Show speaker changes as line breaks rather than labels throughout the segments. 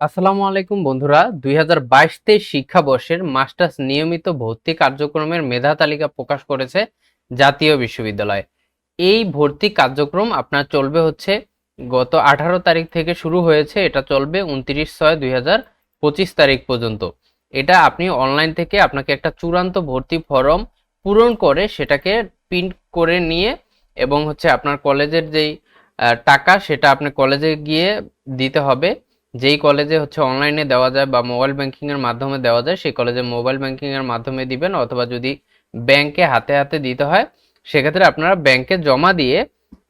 আসসালামু আলাইকুম বন্ধুরা। দুই হাজার বাইশ তেইশ শিক্ষাবর্ষের মাস্টার্স নিয়মিত ভর্তি কার্যক্রমের মেধা তালিকা প্রকাশ করেছে জাতীয় বিশ্ববিদ্যালয়। এই ভর্তি কার্যক্রম আপনার চলবে হচ্ছে গত আঠারো তারিখ থেকে শুরু হয়েছে। এটা চলবে উনত্রিশ ছয় দুই হাজার পঁচিশ তারিখ পর্যন্ত। এটা আপনি অনলাইন থেকে আপনাকে একটা চূড়ান্ত ভর্তি ফর্ম পূরণ করে সেটাকে প্রিন্ট করে নিয়ে এবং হচ্ছে আপনার কলেজের যেই টাকা সেটা আপনি কলেজে গিয়ে দিতে হবে। যেই কলেজে হচ্ছে অনলাইনে দেওয়া যায় বা মোবাইল ব্যাংকিং এর মাধ্যমে দেওয়া যায়, সেই কলেজে মোবাইল ব্যাংকিং এর মাধ্যমে দিবেন অথবা যদি ব্যাংকে হাতে হাতে দিতে হয়, সেক্ষেত্রে আপনারা ব্যাংকে জমা দিয়ে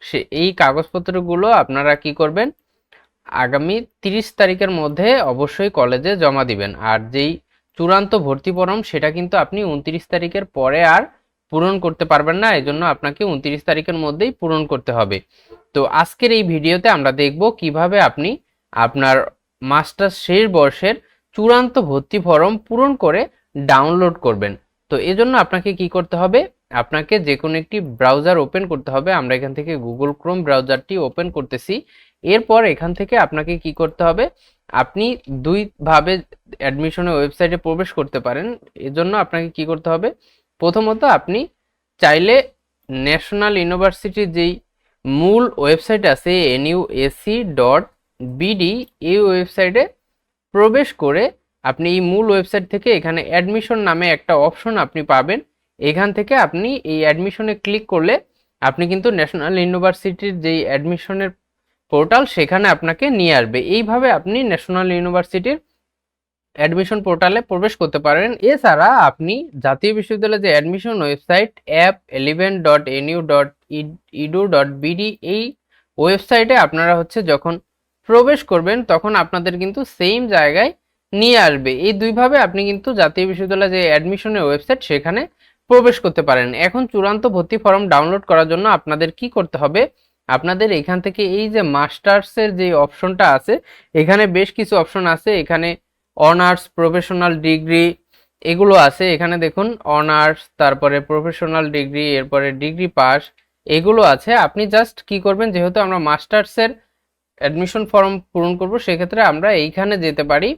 সে এই কাগজপত্রগুলো আপনারা কি করবেন? আগামী তিরিশ তারিখের মধ্যে অবশ্যই কলেজে জমা দিবেন। আর যেই চূড়ান্ত ভর্তি ফরম, সেটা কিন্তু আপনি উনত্রিশ তারিখের পরে আর পূরণ করতে পারবেন না, এজন্য আপনাকে উনত্রিশ তারিখের মধ্যেই পূরণ করতে হবে। তো আজকের এই ভিডিওতে আমরা দেখব কীভাবে আপনি আপনার মাস্টার্স শেষ বর্ষের চূড়ান্ত ভর্তি ফর্ম পূরণ করে ডাউনলোড করবেন। তো এজন্য আপনাকে কি করতে হবে? আপনাকে যে কোনো একটি ব্রাউজার ওপেন করতে হবে। আমরা এখান থেকে গুগল ক্রোম ব্রাউজারটি ওপেন করতেছি। এরপর এখান থেকে আপনাকে কি করতে হবে? আপনি দুইভাবে অ্যাডমিশনের ওয়েবসাইটে প্রবেশ করতে পারেন। এজন্য আপনাকে কি করতে হবে? প্রথমত আপনি চাইলে ন্যাশনাল ইউনিভার্সিটির যেই মূল ওয়েবসাইট আছে এনইউএসি ডট বিডি এই ওয়েবসাইটে প্রবেশ করে আপনি এই মূল ওয়েবসাইট থেকে এখানে অ্যাডমিশন নামে একটা অপশন আপনি পাবেন। এখান থেকে আপনি এই অ্যাডমিশনে ক্লিক করলে আপনি কিন্তু ন্যাশনাল ইউনিভার্সিটির যেই অ্যাডমিশনের পোর্টাল সেখানে আপনাকে নিয়ে আসবে। এইভাবে আপনি ন্যাশনাল ইউনিভার্সিটির অ্যাডমিশন পোর্টালে প্রবেশ করতে পারেন। এছাড়া আপনি জাতীয় বিশ্ববিদ্যালয়ের যে admission website app eleven dot NU dot edu dot BD এই ওয়েবসাইটে আপনারা হচ্ছে যখন প্রবেশ করবেন, তখন আপনাদের কিন্তু সেম জায়গায় নিয়ে আসবে। এই দুইভাবে আপনি কিন্তু জাতীয় বিশ্ববিদ্যালয়ের যে অ্যাডমিশনের ওয়েবসাইট সেখানে প্রবেশ করতে পারেন। এখন চূড়ান্ত ভর্তি ফর্ম ডাউনলোড করার জন্য আপনাদের কি করতে হবে? আপনাদের এখান থেকে এই যে মাস্টার্সের যে অপশনটা আছে, এখানে বেশ কিছু অপশন আছে। এখানে অনার্স প্রফেশনাল ডিগ্রি এগুলো আছে। এখানে দেখুন অনার্স তারপরে প্রফেশনাল ডিগ্রি এরপরে ডিগ্রি পাস এগুলো আছে। আপনি জাস্ট কি করবেন, যেহেতু আমরা মাস্টার্সের অ্যাডমিশন ফর্ম পূরণ করব, সেক্ষেত্রে আমরা এইখানে যেতে পারি।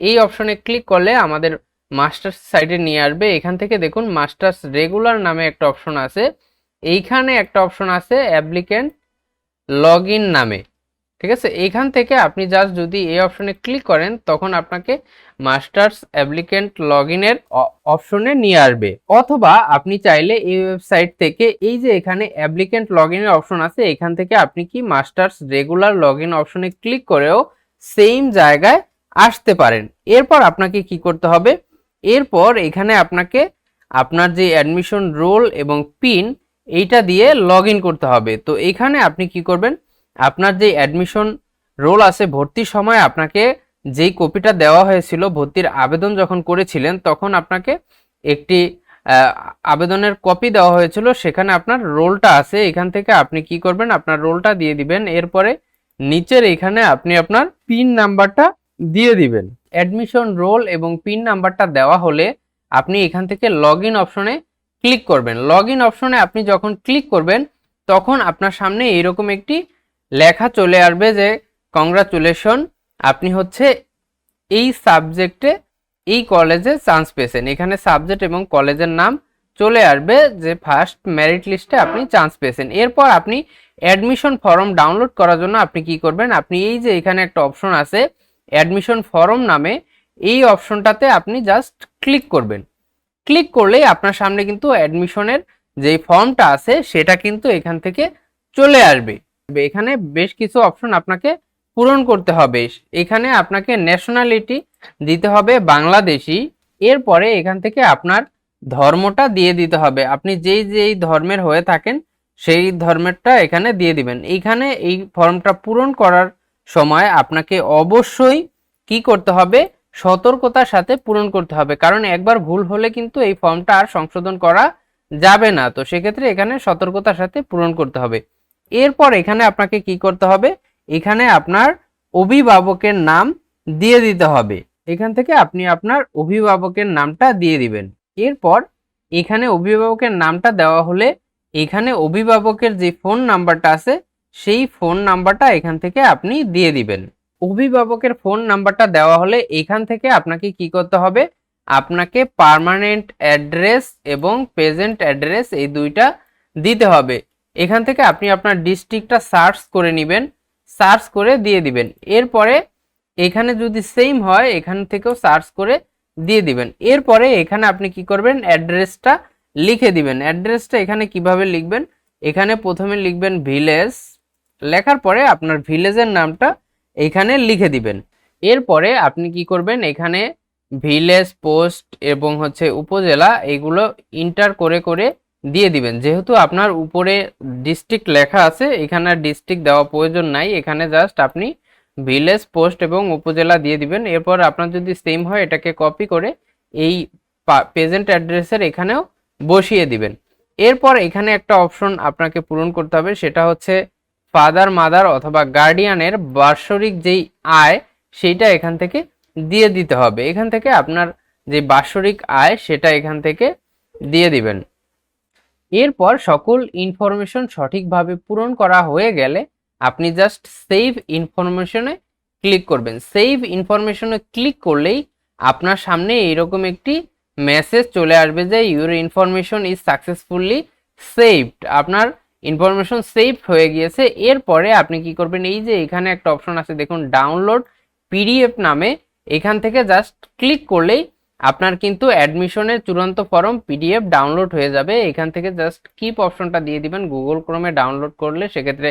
এই অপশনে ক্লিক করলে আমাদের মাস্টার্স সাইটে নিয়ে আসবে। এখান থেকে দেখুন মাস্টার্স রেগুলার নামে একটা অপশন আছে। এইখানে একটা অপশন আছে অ্যাপ্লিক্যান্ট লগ নামে। ঠিক আছে? এইখান থেকে আপনি জাস্ট যদি এই অপশনে ক্লিক করেন, তখন আপনাকে মাস্টার্স অ্যাপ্লিকেন্ট লগ ইনের অপশনে নিয়ে আসবে। অথবা আপনি চাইলে এই ওয়েবসাইট থেকে এই যে এখানে অ্যাপ্লিকেন্ট লগ ইনের অপশন আছে, এখান থেকে আপনি কি মাস্টার্স রেগুলার লগ ইন অপশনে ক্লিক করেও সেম জায়গায় আসতে পারেন। এরপর আপনাকে কি করতে হবে? এরপর এখানে আপনাকে আপনার যে অ্যাডমিশন রোল এবং পিন এইটা দিয়ে লগ করতে হবে। তো এখানে আপনি কি করবেন? আপনার যে অ্যাডমিশন রোল আছে, ভর্তির সময় আপনাকে যেই কপিটা দেওয়া হয়েছিল, ভর্তির আবেদন যখন করেছিলেন, তখন আপনাকে একটি আবেদনের কপি দেওয়া হয়েছিল। সেখানে আপনার রোলটা আছে, এখান থেকে আপনি কি করবেন, আপনার রোলটা দিয়ে দিবেন। এরপরে নিচের এখানে আপনি আপনার পিন নাম্বারটা দিয়ে দিবেন। অ্যাডমিশন রোল এবং পিন নাম্বারটা দেওয়া হলে আপনি এখান থেকে লগ ইন অপশনে ক্লিক করবেন। লগ ইন অপশনে আপনি যখন ক্লিক করবেন, তখন আপনার সামনে এরকম একটি লেখা চলে আসবে যে কংগ্রাচুলেশন আপনি হচ্ছে এই সাবজেক্টে এই কলেজে চান্স পেয়েছেন। এখানে সাবজেক্ট এবং কলেজের নাম চলে আসবে যে ফার্স্ট মেরিট লিস্টে আপনি চান্স পেয়েছেন। এরপর আপনি অ্যাডমিশন ফর্ম ডাউনলোড করার জন্য আপনি কি করবেন? আপনি এই যে এখানে একটা অপশন আছে অ্যাডমিশন ফর্ম নামে, এই অপশনটাতে আপনি জাস্ট ক্লিক করবেন। ক্লিক করলেই আপনার সামনে কিন্তু অ্যাডমিশনের যে ফর্মটা আছে, সেটা কিন্তু এখান থেকে চলে আসবে। এখানে বেশ কিছু অপশন আপনাকে পূরণ করতে হবে। এখানে আপনাকে ন্যাশনালিটি দিতে হবে বাংলাদেশি। এরপরে এখান থেকে আপনার ধর্মটা দিয়ে দিতে হবে। আপনি যেই যেই ধর্মের হয়ে থাকেন, সেই ধর্মেরটা এখানে দিয়ে দিবেন। এইখানে এই ফর্মটা পূরণ করার সময় আপনাকে অবশ্যই কি করতে হবে? সতর্কতার সাথে পূরণ করতে হবে। কারণ একবার ভুল হলে কিন্তু এই ফর্মটা আর সংশোধন করা যাবে না। তো সেক্ষেত্রে এখানে সতর্কতার সাথে পূরণ করতে হবে। এরপর এখানে আপনাকে কি করতে হবে? এখানে আপনার অভিভাবকের নাম দিয়ে দিতে হবে। এখান থেকে আপনি আপনার অভিভাবকের নামটা দিয়ে দিবেন। এরপর এখানে অভিভাবকের নামটা দেওয়া হলে এখানে অভিভাবকের যে ফোন নাম্বারটা আছে, সেই ফোন নাম্বারটা এখান থেকে আপনি দিয়ে দিবেন। অভিভাবকের ফোন নাম্বারটা দেওয়া হলে এখান থেকে আপনাকে কি করতে হবে? আপনাকে পার্মানেন্ট অ্যাড্রেস এবং প্রেজেন্ট অ্যাড্রেস এই দুইটা দিতে হবে। এখান থেকে আপনি আপনার ডিস্ট্রিক্টটা সার্চ করে নেবেন সার্চ করে দিয়ে দিবেন। এরপরে এখানে যদি সেম হয়, এখান থেকেও সার্চ করে দিয়ে দিবেন। এরপরে এখানে আপনি কি করবেন? অ্যাড্রেসটা লিখে দিবেন। অ্যাড্রেসটা এখানে কীভাবে লিখবেন? এখানে প্রথমে লিখবেন ভিলেজ লেখার পরে আপনার ভিলেজের নামটা এখানে লিখে দিবেন। এরপরে আপনি কি করবেন? এখানে ভিলেজ পোস্ট এবং হচ্ছে উপজেলা, এগুলো ইন্টার করে করে দিয়ে দিবেন। যেহেতু আপনার উপরে ডিস্ট্রিক্ট লেখা আছে, এখানে ডিস্ট্রিক্ট দেওয়া প্রয়োজন নাই। এখানে জাস্ট আপনি ভিলেজ পোস্ট এবং উপজেলা দিয়ে দিবেন। এরপর আপনার যদি সেম হয়, এটাকে কপি করে এই প্রেজেন্ট অ্যাড্রেসের এখানেও বসিয়ে দিবেন। এরপর এখানে একটা অপশন আপনাকে পূরণ করতে হবে, সেটা হচ্ছে ফাদার মাদার অথবা গার্ডিয়ানের বার্ষরিক যেই আয়, সেইটা এখান থেকে দিয়ে দিতে হবে। এখান থেকে আপনার যে বার্ষরিক আয়, সেটা এখান থেকে দিয়ে দিবেন। এরপর সকল ইনফরমেশন সঠিকভাবে পূরণ করা হয়ে গেলে আপনি জাস্ট সেভ ইনফরমেশনে ক্লিক করবেন। সেভ ইনফরমেশনে ক্লিক করলেই আপনার সামনে এইরকম একটি মেসেজ চলে আসবে যে your information is successfully saved আপনার ইনফরমেশন সেভ হয়ে গিয়েছে। এরপরে আপনি কি করবেন? এই যে এখানে একটা অপশন আছে, দেখুন ডাউনলোড পিডিএফ নামে। এখান থেকে জাস্ট ক্লিক করলেই আপনার কিন্তু অ্যাডমিশনের চূড়ান্ত ফর্ম পিডিএফ ডাউনলোড হয়ে যাবে। এখান থেকে জাস্ট কিপ অপশনটা দিয়ে দিবেন। গুগল ক্রোমে ডাউনলোড করলে সেক্ষেত্রে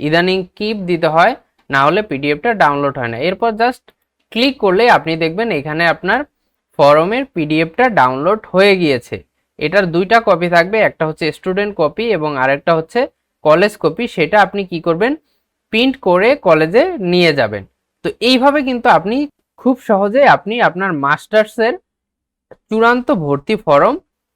ইদানিং কিপ দিতে হয়, না হলে পিডিএফটা ডাউনলোড হয় না। এরপর জাস্ট ক্লিক করলে আপনি দেখবেন এখানে আপনার ফর্মের পিডিএফটা ডাউনলোড হয়ে গিয়েছে। এটার দুইটা কপি থাকবে, একটা হচ্ছে স্টুডেন্ট কপি এবং আরেকটা হচ্ছে কলেজ কপি সেটা আপনি কি করবেন? প্রিন্ট করে কলেজে নিয়ে যাবেন। তো এইভাবে কিন্তু আপনি খুব সহজে আপনি আপনার মাস্টার্সের চূড়ান্ত ভর্তি ফর্ম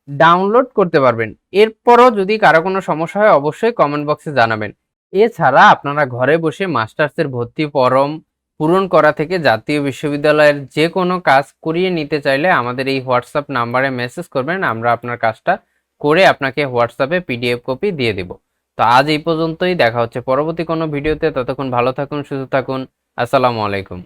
ডাউনলোড করতে পারবেন। এরপরও যদি কারও কোনো সমস্যা হয়, অবশ্যই কমেন্ট বক্সে জানাবেন। এছাড়া আপনারা ঘরে বসে মাস্টার্সের ভর্তি ফর্ম পূরণ করা থেকে জাতীয় বিশ্ববিদ্যালয়ের যে কোনো কাজ করিয়ে নিতে চাইলে আমাদের এই হোয়াটসঅ্যাপ নাম্বারে মেসেজ করবেন, আমরা আপনার কাজটা করে আপনাকে হোয়াটসঅ্যাপে পিডিএফ কপি দিয়ে দেব। তো আজ এই পর্যন্তই, দেখা হচ্ছে পরবর্তী কোনো ভিডিওতে। ততক্ষণ ভালো থাকুন, সুস্থ থাকুন। আসসালামু আলাইকুম।